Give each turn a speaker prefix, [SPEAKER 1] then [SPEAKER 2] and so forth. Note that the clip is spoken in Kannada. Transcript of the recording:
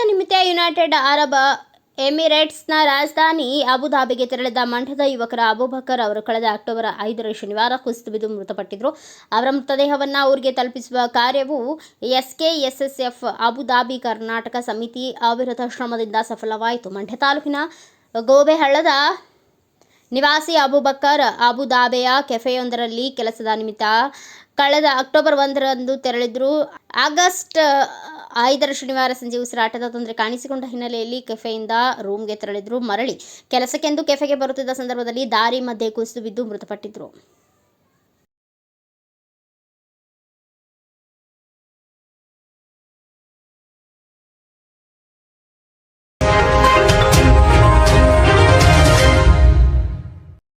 [SPEAKER 1] ಯುನೈಟೆಡ್ ಅರಬ್ ಎಮಿರೇಟ್ಸ್ನ ರಾಜಧಾನಿ ಅಬುಧಾಬಿಗೆ ತೆರಳಿದ ಮಂಡ್ಯದ ಯುವಕರ ಅಬುಬಕರ್ ಅವರು ಕಳೆದ ಅಕ್ಟೋಬರ್ ಐದರ ಶನಿವಾರ ಕುಸಿದು ಬಿದ್ದು ಮೃತಪಟ್ಟಿದ್ದರು. ಅವರ ಮೃತದೇಹವನ್ನು ಊರಿಗೆ ತಲುಪಿಸುವ ಕಾರ್ಯವು ಎಸ್ಕೆಎಸ್ಎಸ್ಎಫ್ ಅಬುಧಾಬಿ ಕರ್ನಾಟಕ ಸಮಿತಿ ಅವಿರತ ಶ್ರಮದಿಂದ ಸಫಲವಾಯಿತು. ಮಂಡ್ಯ ತಾಲೂಕಿನ ಗೋಬೆಹಳ್ಳದ ನಿವಾಸಿ ಅಬುಬಕ್ಕರ್ ಅಬುದಾಬೆಯ ಕೆಫೆಯೊಂದರಲ್ಲಿ ಕೆಲಸದ ನಿಮಿತ್ತ ಕಳೆದ ಅಕ್ಟೋಬರ್ ಒಂದರಂದು ತೆರಳಿದ್ರು. ಆಗಸ್ಟ್ ಐದರ ಶನಿವಾರ ಸಂಜೆ ಉಸಿರಾಟದ ತೊಂದರೆ ಕಾಣಿಸಿಕೊಂಡ ಹಿನ್ನೆಲೆಯಲ್ಲಿ ಕೆಫೆಯಿಂದ ರೂಮ್ಗೆ ತೆರಳಿದ್ರು ಮರಳಿ. ಕೆಲಸಕ್ಕೆಂದು ಕೆಫೆಗೆ ಬರುತ್ತಿದ್ದ ಸಂದರ್ಭದಲ್ಲಿ ದಾರಿ ಮಧ್ಯೆ ಕುಸಿದು ಬಿದ್ದು ಮೃತಪಟ್ಟಿದ್ರು.